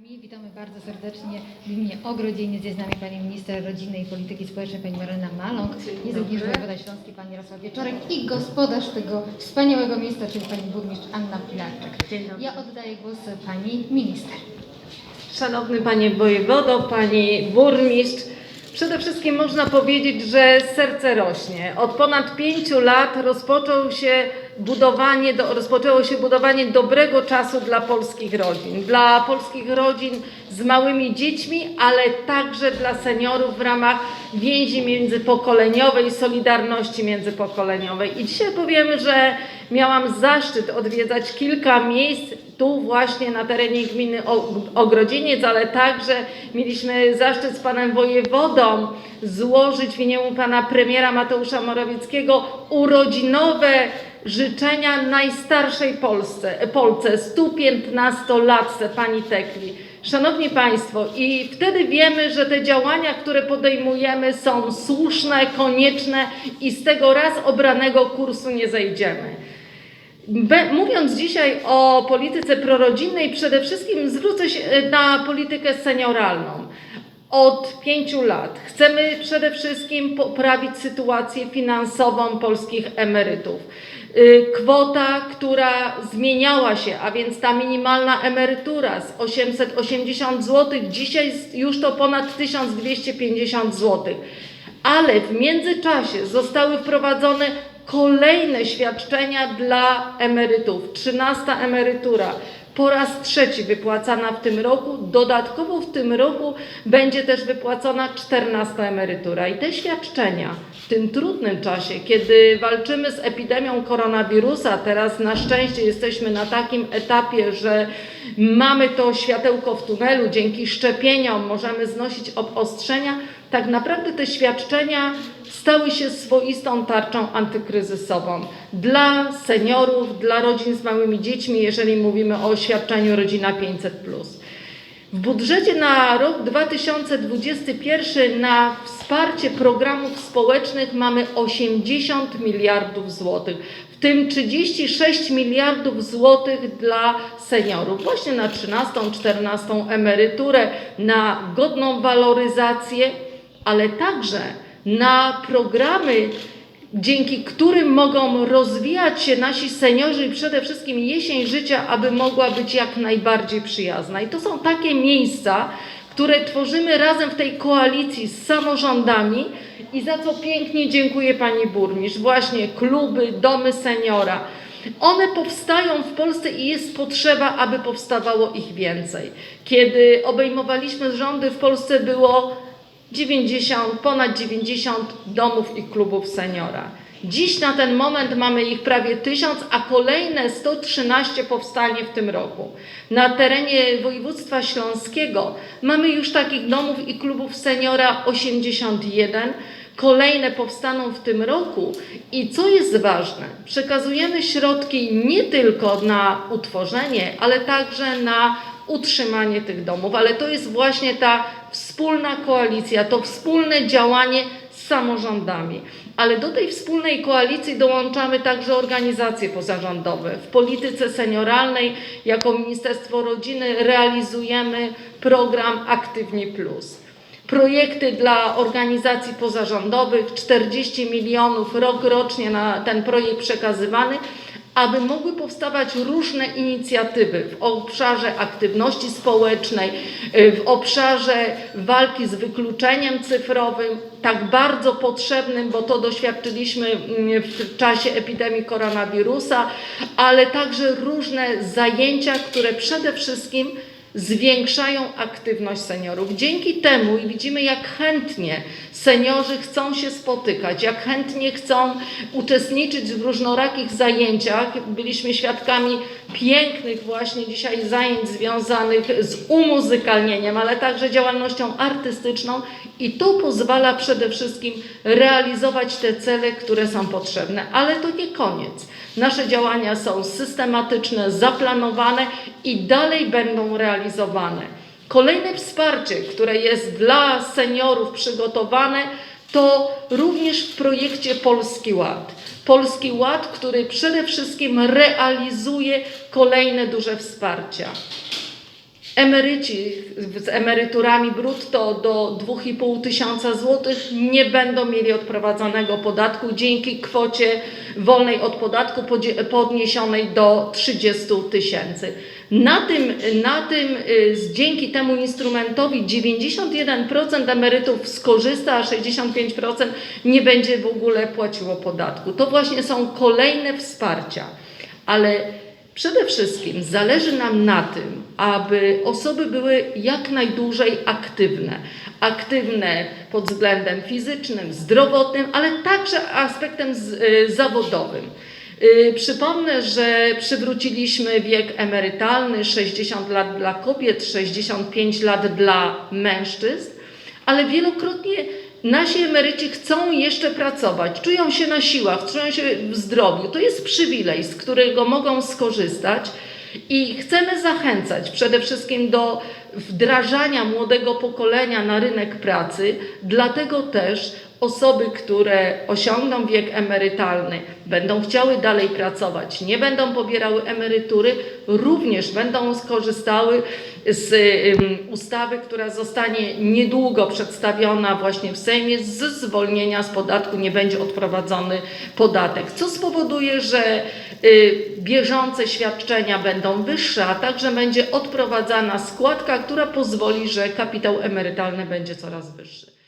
nami. Witamy bardzo serdecznie w imieniu Ogrodziny. Jest z nami Pani Minister Rodziny i Polityki Społecznej Pani Marlena Maląg. Jest również wojewoda śląski Pan Jarosław Wieczorek i gospodarz tego wspaniałego miejsca, czyli Pani Burmistrz Anna Pilarczyk. Dzień dobry. Ja oddaję głos Pani Minister. Szanowny Panie Wojewodo, Pani Burmistrz, przede wszystkim można powiedzieć, że serce rośnie. Od ponad pięciu lat rozpoczął się budowanie, do, rozpoczęło się budowanie dobrego czasu dla polskich rodzin. Dla polskich rodzin z małymi dziećmi, ale także dla seniorów w ramach więzi międzypokoleniowej, solidarności międzypokoleniowej. I dzisiaj powiemy, że miałam zaszczyt odwiedzać kilka miejsc tu właśnie na terenie gminy Ogrodzieniec, ale także mieliśmy zaszczyt z panem wojewodą złożyć w imieniu pana premiera Mateusza Morawieckiego urodzinowe życzenia najstarszej Polsce, Polce, 115-latce pani Tekli. Szanowni Państwo, i wtedy wiemy, że te działania, które podejmujemy są słuszne, konieczne i z tego raz obranego kursu nie zejdziemy. Be- Mówiąc dzisiaj o polityce prorodzinnej, przede wszystkim zwrócę się e, na politykę senioralną. Od pięciu lat chcemy przede wszystkim poprawić sytuację finansową polskich emerytów. Y, Kwota, która zmieniała się, a więc ta minimalna emerytura z 880 zł, dzisiaj już to ponad 1250 zł. Ale w międzyczasie zostały wprowadzone kolejne świadczenia dla emerytów. 13 emerytura po raz trzeci wypłacana w tym roku. Dodatkowo w tym roku będzie też wypłacona 14 emerytura. I te świadczenia w tym trudnym czasie, kiedy walczymy z epidemią koronawirusa, teraz na szczęście jesteśmy na takim etapie, że mamy to światełko w tunelu, dzięki szczepieniom możemy znosić obostrzenia, tak naprawdę te świadczenia stały się swoistą tarczą antykryzysową. Dla seniorów, dla rodzin z małymi dziećmi, jeżeli mówimy o świadczeniu Rodzina 500. W budżecie na rok 2021 na wsparcie programów społecznych mamy 80 miliardów złotych, w tym 36 miliardów złotych dla seniorów, właśnie na 13, 14 emeryturę, na godną waloryzację, ale także na programy, dzięki którym mogą rozwijać się nasi seniorzy i przede wszystkim jesień życia, aby mogła być jak najbardziej przyjazna. I to są takie miejsca, które tworzymy razem w tej koalicji z samorządami i za co pięknie dziękuję Pani Burmistrz. Właśnie kluby, domy seniora. One powstają w Polsce i jest potrzeba, aby powstawało ich więcej. Kiedy obejmowaliśmy rządy w Polsce było 90, ponad 90 domów i klubów seniora. Dziś na ten moment mamy ich prawie 1000, a kolejne 113 powstanie w tym roku. Na terenie województwa śląskiego mamy już takich domów i klubów seniora 81. Kolejne powstaną w tym roku i co jest ważne, przekazujemy środki nie tylko na utworzenie, ale także na utrzymanie tych domów, ale to jest właśnie ta wspólna koalicja, to wspólne działanie z samorządami. Ale do tej wspólnej koalicji dołączamy także organizacje pozarządowe. W polityce senioralnej jako Ministerstwo Rodziny realizujemy program Aktywni Plus projekty dla organizacji pozarządowych, 40 milionów rok rocznie na ten projekt przekazywany, aby mogły powstawać różne inicjatywy w obszarze aktywności społecznej, y, w obszarze walki z wykluczeniem cyfrowym, tak bardzo potrzebnym, bo to doświadczyliśmy mm, w czasie epidemii koronawirusa, ale także różne zajęcia, które przede wszystkim zwiększają aktywność seniorów. Dzięki temu i widzimy, jak chętnie seniorzy chcą się spotykać, jak chętnie chcą uczestniczyć w różnorakich zajęciach. Byliśmy świadkami pięknych właśnie dzisiaj zajęć związanych z umuzykalnieniem, ale także działalnością artystyczną i to pozwala przede wszystkim realizować te cele, które są potrzebne. Ale to nie koniec. Nasze działania są systematyczne, zaplanowane i dalej będą realizowane. Kolejne wsparcie, które jest dla seniorów przygotowane, to również w projekcie Polski Ład. Polski Ład, który przede wszystkim realizuje kolejne duże wsparcia. Emeryci z emeryturami brutto do 2,5 tysiąca złotych nie będą mieli odprowadzanego podatku dzięki kwocie wolnej od podatku podniesionej do 30 tysięcy. Na tym, na tym y, dzięki temu instrumentowi 91% emerytów skorzysta, a 65% nie będzie w ogóle płaciło podatku. To właśnie są kolejne wsparcia, ale Przede wszystkim zależy nam na tym, aby osoby były jak najdłużej aktywne. Aktywne pod względem fizycznym, zdrowotnym, ale także aspektem y, zawodowym. Y, Przypomnę, że przywróciliśmy wiek emerytalny 60 lat dla kobiet, 65 lat dla mężczyzn, ale wielokrotnie nasi emeryci chcą jeszcze pracować, czują się na siłach, czują się w zdrowiu. To jest przywilej, z którego mogą skorzystać. I chcemy zachęcać przede wszystkim do wdrażania młodego pokolenia na rynek pracy, dlatego też osoby, które osiągną wiek emerytalny, będą chciały dalej pracować, nie będą pobierały emerytury, również będą skorzystały z ustawy, która zostanie niedługo przedstawiona właśnie w Sejmie, z zwolnienia z podatku nie będzie odprowadzony podatek, co spowoduje, że y, bieżące świadczenia będą wyższe, a także będzie odprowadzana składka, która pozwoli, że kapitał emerytalny będzie coraz wyższy.